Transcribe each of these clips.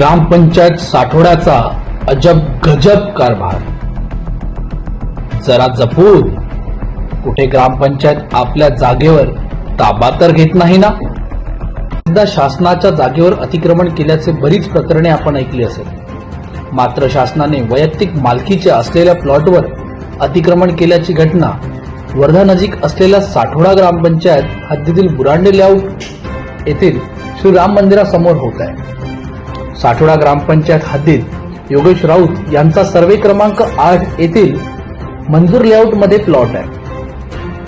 ग्रामपंचायत साठवड्याचा अजब गजब कारभार. जरा जपून कुठे ग्रामपंचायत आपल्या जागेवर ताबा तर घेत नाही ना? एकदा शासनाच्या जागेवर अतिक्रमण केल्याचे बरीच प्रकरणे आपण ऐकली असेल. मात्र शासनाने वैयक्तिक मालकीच्या असलेल्या प्लॉटवर अतिक्रमण केल्याची घटना वर्धा नजीक असलेल्या साठोडा ग्रामपंचायत हद्दीतील बुरांडे लेआउट येथील श्री राम मंदिरासमोर होत आहे. साठोडा ग्रामपंचायत हद्दीत योगेश राऊत यांचा सर्वे क्रमांक आठ येथील मंजूर लेआउटमध्ये प्लॉट आहे.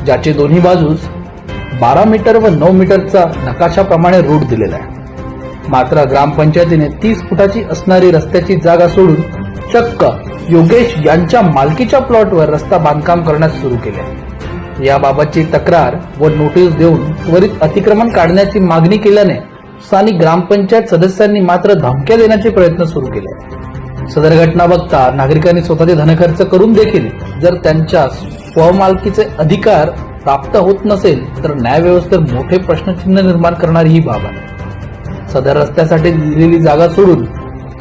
ज्याचे दोन्ही बाजूस बारा मीटर व नऊ मीटरचा नकाशाप्रमाणे रूट दिलेला आहे. मात्र ग्रामपंचायतीने तीस फुटाची असणारी रस्त्याची जागा सोडून चक्क योगेश यांच्या मालकीच्या प्लॉटवर रस्ता बांधकाम करण्यास सुरू केले याबाबतची तक्रार व नोटीस देऊन त्वरित अतिक्रमण काढण्याची मागणी केल्याने स्थानिक ग्रामपंचायत सदस्यांनी मात्र धमक्या देण्याचे प्रयत्न सुरू केले. सदर घटना बघता नागरिकांनी स्वतःचे धनखर्च करून देखील जर त्यांच्या स्वमालकीचे अधिकार प्राप्त होत नसेल तर न्यायव्यवस्थेत मोठे प्रश्नचिन्ह निर्माण करणारी ही बाब आहे. सदर रस्त्यासाठी दिलेली जागा सोडून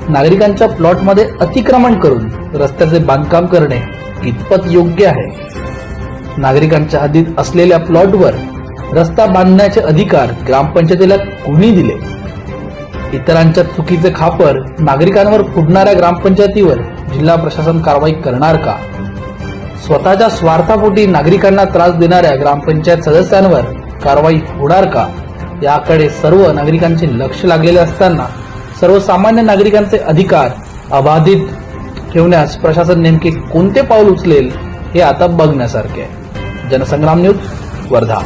नागरिकांच्या प्लॉटमध्ये अतिक्रमण करून रस्त्याचे बांधकाम करणे कितपत योग्य आहे. नागरिकांच्या हद्दीत असलेल्या प्लॉटवर रस्ता बांधण्याचे अधिकार ग्रामपंचायतीला कोणी दिले? इतरांच्या चुकीचे खापर नागरिकांवर फुटणाऱ्या ग्रामपंचायतीवर जिल्हा प्रशासन कारवाई करणार का? स्वतःच्या स्वार्थापोटी नागरिकांना त्रास देणाऱ्या ग्रामपंचायत सदस्यांवर कारवाई होणार का? याकडे सर्व नागरिकांचे लक्ष लागलेले असताना सर्वसामान्य नागरिकांचे अधिकार अबाधित ठेवण्यास प्रशासन नेमके कोणते पाऊल उचलेल हे आता बघण्यासारखे आहे. जनसंग्राम न्यूज वर्धा.